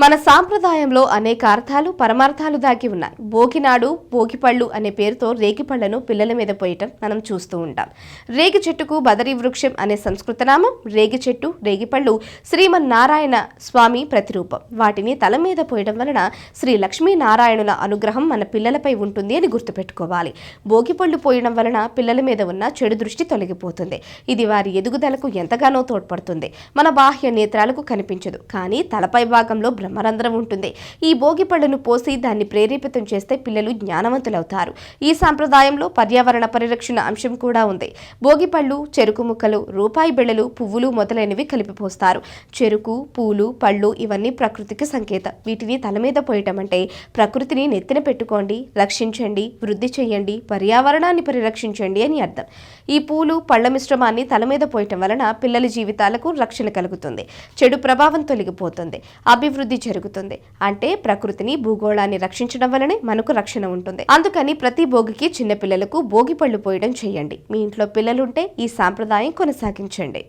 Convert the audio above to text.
మన సాంప్రదాయంలో అనేక అర్థాలు పరమార్థాలు దాగి ఉన్నాయి. భోగినాడు భోగిపళ్ళు అనే పేరుతో రేగిపళ్ళను పిల్లల మీద పోయటం మనం చూస్తూ ఉంటాం. రేగి చెట్టుకు బదరి వృక్షం అనే సంస్కృత నామం రేగి చెట్టు రేగిపళ్ళు శ్రీమన్నారాయణ స్వామి ప్రతిరూపం. వాటిని తల మీద పోయడం వలన శ్రీ లక్ష్మీనారాయణుల అనుగ్రహం మన పిల్లలపై ఉంటుంది అని గుర్తుపెట్టుకోవాలి. భోగిపళ్ళు పోయడం వలన పిల్లల మీద ఉన్న చెడు దృష్టి తొలగిపోతుంది. ఇది వారి ఎదుగుదలకు ఎంతగానో తోడ్పడుతుంది. మన బాహ్య నేత్రాలకు కనిపించదు. కానీ తలపై భాగంలో బ్రహ్మరంధ్రం ఉంటుంది. ఈ భోగి పళ్ళను పోసి దాన్ని ప్రేరేపితం చేస్తే పిల్లలు జ్ఞానవంతులవుతారు. ఈ సాంప్రదాయంలో పర్యావరణ పరిరక్షణ అంశం కూడా ఉంది. భోగి పళ్ళు చెరుకు ముక్కలు రూపాయి బిళ్ళలు పువ్వులు మొదలైనవి కలిపి పోస్తారు. చెరుకు పూలు పళ్ళు ఇవన్నీ ప్రకృతికి సంకేతం. వీటిని తల మీద పోయటం అంటే ప్రకృతిని నెత్తిన పెట్టుకోండి రక్షించండి వృద్ధి చేయండి పర్యావరణాన్ని పరిరక్షించండి అని అర్థం. ఈ పూలు పళ్ళ మిశ్రమాన్ని తల మీద పోయటం వలన పిల్లల జీవితాలకు రక్షణ కలుగుతుంది. చెడు ప్రభావం తొలగిపోతుంది. అభివృద్ధి జరుగుతుంది. అంటే ప్రకృతిని భూగోళాన్ని రక్షించడం వలనే మనకు రక్షణ ఉంటుంది. అందుకని ప్రతి భోగికి చిన్న పిల్లలకు భోగి పళ్ళు పోయడం చేయండి. మీ ఇంట్లో పిల్లలుంటే ఈ సాంప్రదాయం కొనసాగించండి.